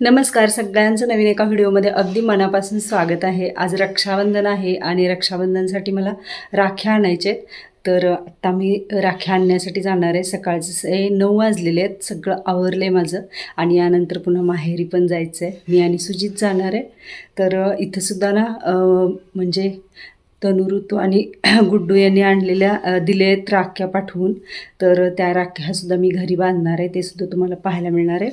नमस्कार सगळ्यांचं नवीन एका व्हिडिओमध्ये अगदी मनापासून स्वागत आहे. आज रक्षाबंधन आहे आणि रक्षाबंधनसाठी मला राख्या आणायचे आहेत. तर आत्ता मी राख्या आणण्यासाठी जाणार आहे. सकाळचे नऊ वाजलेले आहेत. सगळं आवरलं आहे माझं आणि यानंतर पुन्हा माहेरी पण जायचं आहे मी आणि सुजित जाणार आहे. तर इथंसुद्धा ना म्हणजे तनुऋतू आणि गुड्डू यांनी आणलेल्या दिले आहेत राख्या पाठवून. तर त्या राख्यासुद्धा मी घरी बांधणार आहे. ते सुद्धा तुम्हाला पाहायला मिळणार आहे.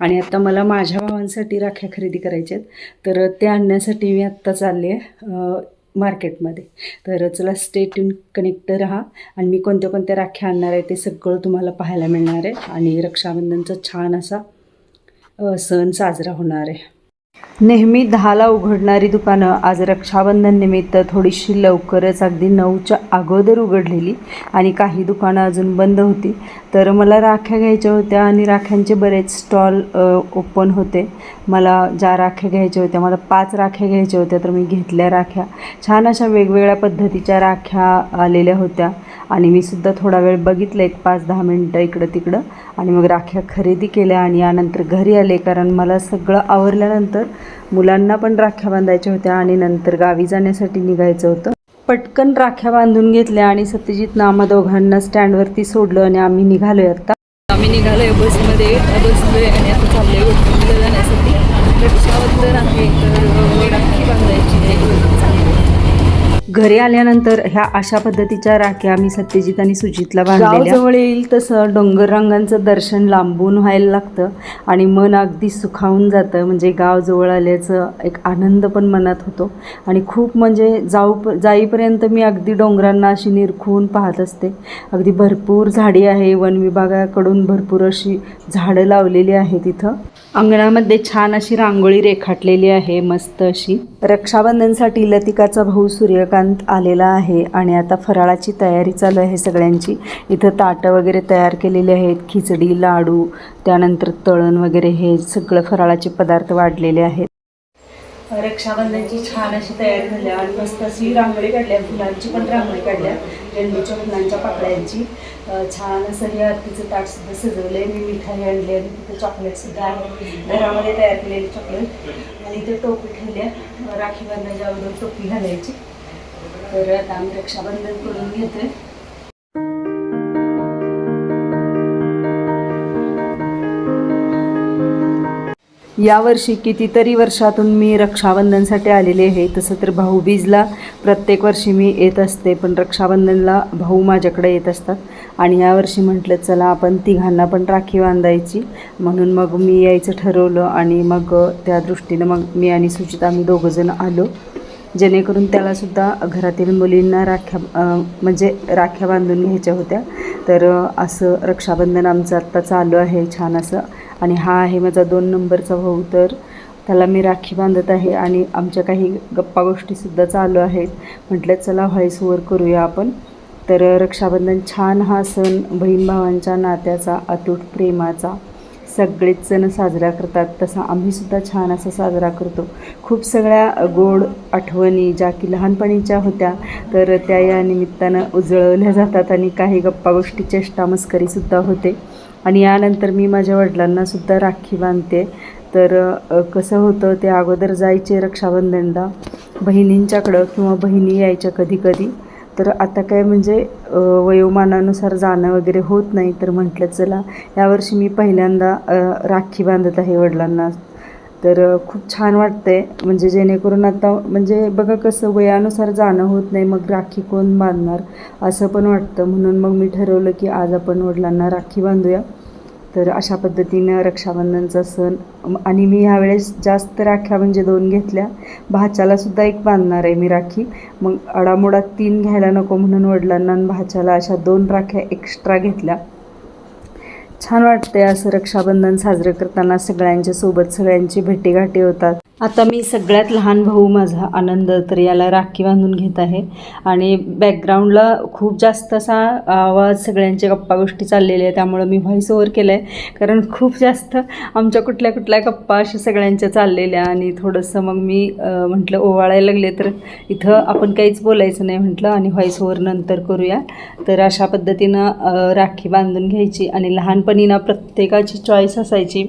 आणि आत्ता मला माझ्या भावांसाठी राख्या खरेदी करायच्या आहेत. तर ते आणण्यासाठी मी आत्ता चालले आहे मार्केटमध्ये. तर चला स्टेट कनेक्ट राहा. आणि मी कोणत्या कोणत्या राख्या आणणार आहे ते सगळं तुम्हाला पाहायला मिळणार आहे. आणि रक्षाबंधनचा छान असा सण साजरा होणार आहे. नेहमी दहाला उघडणारी दुकानं आज रक्षाबंधन निमित्त थोडीशी लवकरच अगदी नऊच्या अगोदर उघडलेली आणि काही दुकानं अजून बंद होती. तर मला राख्या घ्यायच्या होत्या आणि राख्यांचे बरेच स्टॉल ओपन होते. मला ज्या राख्या घ्यायच्या होत्या मला पाच राख्या घ्यायच्या होत्या तर मी घेतल्या राख्या. छान अशा वेगवेगळ्या पद्धतीच्या राख्या आलेल्या होत्या. आणि मी सुद्धा थोडा वेळ बघितलं एक पाच दहा मिनटं इकडं तिकडं. आणि मग राख्या खरेदी केल्या आणि यानंतर घरी आले कारण मला सगळं आवरल्यानंतर मुलांना पण राख्या बांधायच्या होत्या आणि नंतर गावी जाण्यासाठी निघायचं होतं. पटकन राख्या बांधून घेतल्या आणि सत्यजित नामा दोघांना स्टँडवरती सोडलं आणि आम्ही निघालोय आता. आम्ही निघालोय बसमध्ये बसलोय आणि आता चाललोय जाण्यासाठी. रक्षाबंधन आहे तर राखी बांधायची घरी आल्यानंतर ह्या अशा पद्धतीच्या राख्या मी सत्यजित आणि सुजितला बांधलेल्या. जवळ येईल तसं डोंगर रंगांचं दर्शन लांबून व्हायला लागतं आणि मन अगदी सुखावून जातं. म्हणजे गाव जवळ आल्याचं एक आनंद पण मनात होतो. आणि खूप म्हणजे जाऊ जाईपर्यंत मी अगदी डोंगरांना अशी निरखून पाहत असते. अगदी भरपूर झाडी आहे. वन विभागाकडून भरपूर अशी झाडं लावलेली आहेत तिथं अंगणामध्ये छान अशी रांगोळी रेखाटलेली आहे मस्त अशी. रक्षाबंधनसाठी लतिकाचा भाऊ सूर्यकांत आलेला आहे आणि आता फराळाची तयारी चालू आहे सगळ्यांची. इथं ताटं वगैरे तयार केलेली आहेत खिचडी लाडू त्यानंतर तळण वगैरे हे सगळं फराळाचे पदार्थ वाढलेले आहेत. रक्षाबंधनची छान अशी तयारी झाली आणि मस्त अशी रांगोळी काढल्या फुलांची पण रांगोळी काढल्या झेंडूच्या फुलांच्या पाकळ्यांची. छान असं हे आरतीचं ताट सुद्धा सजवलंय. मी मिठाई आणली आणि तिथे चॉकलेट सुद्धा आहे. घरामध्ये तयार केलेली चॉकलेट आणि ते टोपी ठेवल्या. राखी बांधायच्या अगोदर टोपी घालायची. तर आता आम्ही रक्षाबंधन करून घेतोय. यावर्षी कितीतरी वर्षातून मी रक्षाबंधनसाठी आलेले आहे. तसं तर भाऊबीजला प्रत्येक वर्षी मी येत असते पण रक्षाबंधनला भाऊ माझ्याकडे येत असतात. आणि यावर्षी म्हटलं चला आपण तिघांना पण राखी बांधायची. म्हणून मग मी यायचं ठरवलं आणि मग त्या दृष्टीनं मग मी आणि सुचित आम्ही दोघंजण आलो. जेणेकरून त्यालासुद्धा घरातील मुलींना राख्या म्हणजे राख्या बांधून घ्यायच्या होत्या. तर असं रक्षाबंधन आमचं आत्ता चालू आहे छान असं. आणि हा आहे माझा दोन नंबरचा भाऊ. तर त्याला मी राखी बांधत आहे आणि आमच्या काही गप्पा गोष्टीसुद्धा चालू आहेत. म्हटलं चला व्हॉईस ओवर करूया आपण. तर रक्षाबंधन छान हा सण बहीण भावांच्या नात्याचा अतूट प्रेमाचा सगळेच जण साजरा करतात. तसा आम्हीसुद्धा छान असा साजरा करतो. खूप सगळ्या गोड आठवणी ज्या की लहानपणीच्या होत्या तर त्या या निमित्तानं उजळवल्या जातात आणि काही गप्पा गोष्टी चेष्टा मस्करीसुद्धा होते. आणि यानंतर मी माझ्या वडिलांनासुद्धा राखी बांधते. तर कसं होतं ते अगोदर जायचे रक्षाबंधनला. बहिणींच्याकडं किंवा बहिणी यायच्या कधी कधी. तर आता काय म्हणजे वयोमानानुसार जाणं वगैरे होत नाही तर म्हटलं चला यावर्षी मी पहिल्यांदा राखी बांधत आहे वडिलांना. तर खूप छान वाटतंय. म्हणजे जेणेकरून आता म्हणजे बघा कसं वयानुसार जाणं होत नाही मग राखी कोण बांधणार असं पण वाटतं. म्हणून मग मी ठरवलं की आज आपण वडिलांना राखी बांधूया. तर अशा पद्धतीनं रक्षाबंधनचा सण आणि मी ह्यावेळेस जास्त राख्या म्हणजे दोन घेतल्या. भाच्यालासुद्धा एक बांधणार आहे मी राखी. मग अडामोडा तीन घ्यायला नको म्हणून वडिलांना भाच्याला अशा दोन राख्या एक्स्ट्रा घेतल्या. छान वाटते असं रक्षाबंधन साजरं करताना सगळ्यांच्या सोबत सगळ्यांची भेटीगाठी होतात. आता मी सगळ्यात लहान भाऊ माझा आनंद तर याला राखी बांधून घेत आहे. आणि बॅकग्राऊंडला खूप जास्त असा आवाज सगळ्यांच्या गप्पा गोष्टी चाललेल्या आहे त्यामुळं मी व्हॉईस ओव्हर केलं आहे कारण खूप जास्त आमच्या कुठल्या कुठल्या गप्पा अशा सगळ्यांच्या चाललेल्या आणि थोडंसं मग मी म्हटलं ओवाळायला लागले तर इथं आपण काहीच बोलायचं नाही म्हटलं आणि व्हॉईस ओव्हर नंतर करूया. तर अशा पद्धतीनं राखी बांधून घ्यायची आणि लहानपणी ना प्रत्येकाची चॉईस असायची.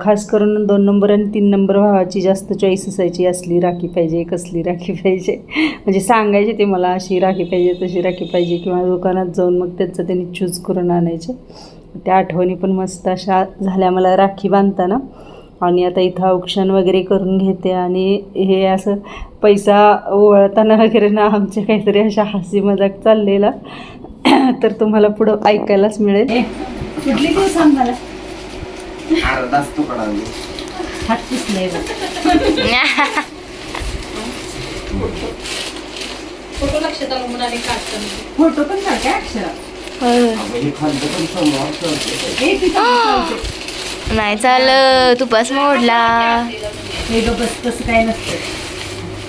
खास करून दोन नंबर आणि तीन नंबर भावाची जास्त चॉईस असायची असली राखी पाहिजे कसली राखी पाहिजे. म्हणजे सांगायचे ते मला अशी राखी पाहिजे तशी राखी पाहिजे किंवा दुकानात जाऊन मग त्यांचं त्यांनी चूज करून आणायचे. त्या आठवणी पण मस्त अशा झाल्या मला राखी बांधताना. आणि आता इथं औक्षण वगैरे करून घेते आणि हे असं पैसा ओळताना वगैरे ना आमच्या काहीतरी अशा हसी मजाक चाललेला. तर तुम्हाला पुढं ऐकायलाच मिळेल. कुठली दिवस आम्हाला मला? अर्धाच तुकडा मी. हात पुसले फोटो पण काढते. अक्षरा. अगं हे खाल्लं पण समोर ठेवते. नाही चाल तुपास मोडला. हे बस तसं काय नसतं.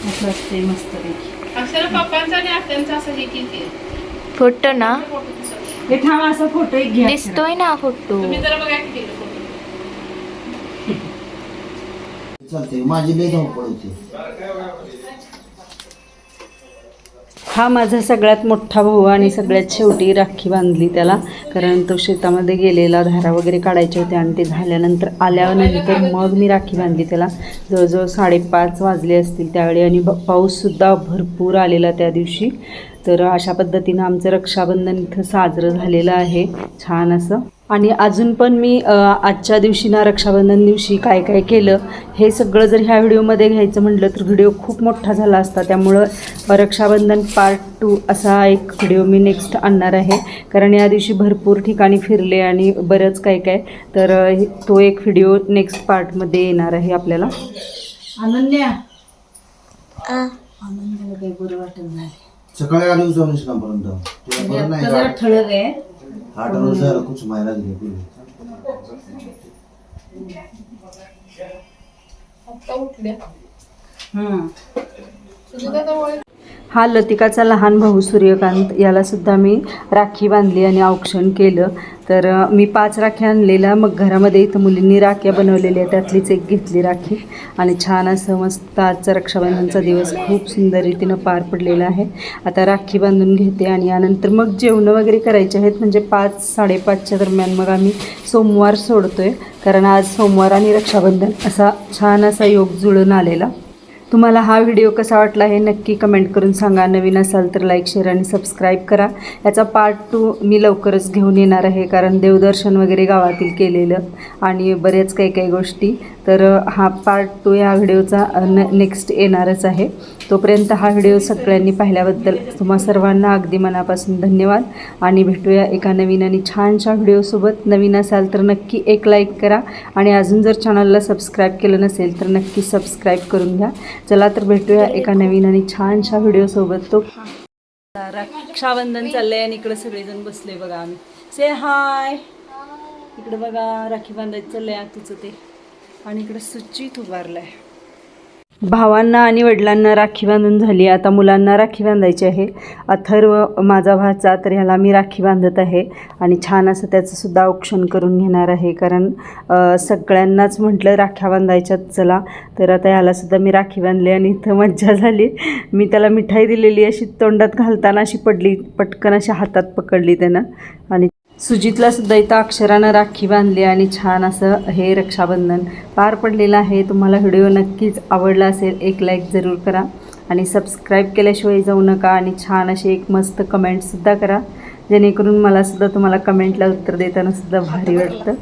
असं असते मस्त पैकी अक्षर पप्पांचा आणि आत्यांचा असं हे किती फोटो ना. हे थांब असा फोटो एक घ्या दिसतोय ना फोटो. तुम्ही जरा बघा किती फोटो चालते माझी लय धावपळ होती. हा माझा सगळ्यात मोठा भाऊ आणि सगळ्यात शेवटी राखी बांधली त्याला कारण तो शेतामध्ये गेलेला धारा वगैरे काढायच्या होत्या आणि ते झाल्यानंतर आल्यानंतर मग मी राखी बांधली त्याला. जवळजवळ साडेपाच वाजले असतील त्यावेळी आणि ब- पाऊससुद्धा भरपूर आलेला त्या दिवशी. तर अशा पद्धतीनं आमचं रक्षाबंधन इथं साजरं झालेलं आहे. छान असं. आणि अजून पण मी आजच्या दिवशी ना रक्षाबंधन दिवशी काय काय केलं हे सगळं जर ह्या व्हिडिओमध्ये घ्यायचं म्हटलं तर व्हिडिओ खूप मोठा झाला असता. त्यामुळं रक्षाबंधन पार्ट टू असा एक व्हिडिओ मी नेक्स्ट आणणार आहे. कारण या दिवशी भरपूर ठिकाणी फिरले आणि बरंच काय काय तर तो एक व्हिडिओ नेक्स्ट पार्टमध्ये येणार आहे आपल्याला. अनन्या. अनन्याला काही बरं वाटत नाही. सकाळी आली जाऊन ठळक आहे. आठ रोज झालं कुछ मायला गेले. आत्ता उठल्या हम्म. हा लतिकाचा लहान भाऊ सूर्यकांत यालासुद्धा मी राखी बांधली आणि औक्षण केलं. तर मी पाच राख्या आणलेल्या मग घरामध्ये इथं मुलींनी राख्या बनवलेल्या त्यातलीच एक घेतली राखी. आणि छान असं मस्त आजचा रक्षाबंधनचा दिवस खूप सुंदर रीतीनं पार पडलेला आहे. आता राखी बांधून घेते आणि यानंतर मग जेवणं वगैरे करायचे आहेत. म्हणजे पाच साडेपाचच्या दरम्यान मग आम्ही सोमवार सोडतो आहे कारण आज सोमवार आणि रक्षाबंधन असा छान असा योग जुळून आलेला. तुम्हाला हा व्हिडिओ कसा वाटला हे नक्की कमेंट करून सांगा. नवीन असाल तर लाईक शेअर आणि सबस्क्राईब करा. याचा पार्ट टू मी लवकरच घेऊन येणार आहे कारण देवदर्शन वगैरे गावातील केलेलं आणि बरेच काही काही गोष्टी. तर हा पार्ट टू या व्हिडिओचा न नेक्स्ट येणारच आहे. तोपर्यंत हा व्हिडिओ सगळ्यांनी पाहिल्याबद्दल तुम्हा सर्वांना अगदी मनापासून धन्यवाद. आणि भेटूया एका नवीन आणि छानशा व्हिडिओसोबत नवीन असाल तर नक्की एक लाईक करा. आणि अजून जर चॅनलला सबस्क्राईब केलं नसेल तर नक्की सबस्क्राईब करून घ्या. चला तर भेटूया एका नवीन आणि छानशा व्हिडिओसोबत तो रक्षाबंधन चाललंय आणि इकडे सगळेजण बसले बघा आम्ही. से हाय इकडे बघा राखी बांधायचं चाललंय तुझं ते. आणि इकडे सुचित उभारलाय. भावांना आणि वडिलांना राखी बांधून झाली. आता मुलांना राखी बांधायची आहे. अथर्व माझा भाचा तर ह्याला मी राखी बांधत आहे. आणि छान असं त्याचंसुद्धा औक्षण करून घेणार आहे. कारण सगळ्यांनाच म्हटलं राख्या बांधायच्यात चला. तर आता ह्यालासुद्धा मी राखी बांधली आणि इथं मज्जा झाली. मी त्याला मिठाई दिलेली अशी तोंडात घालताना अशी पडली. पटकन अशी हातात पकडली त्यानं. आणि सुजितला सुद्धा इथं अक्षरानं राखी बांधली आणि छान असं हे रक्षाबंधन पार पडलेलं आहे. तुम्हाला व्हिडिओ नक्कीच आवडला असेल एक लाईक जरूर करा आणि सबस्क्राईब केल्याशिवाय जाऊ नका आणि छान अशी एक मस्त कमेंटसुद्धा करा. जेणेकरून मला सुद्धा तुम्हाला कमेंटला उत्तर देताना सुद्धा भारी वाटतं.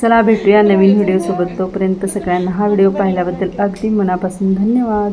चला भेटूया नवीन व्हिडिओसोबत तोपर्यंत सगळ्यांना हा व्हिडिओ पाहिल्याबद्दल अगदी मनापासून धन्यवाद.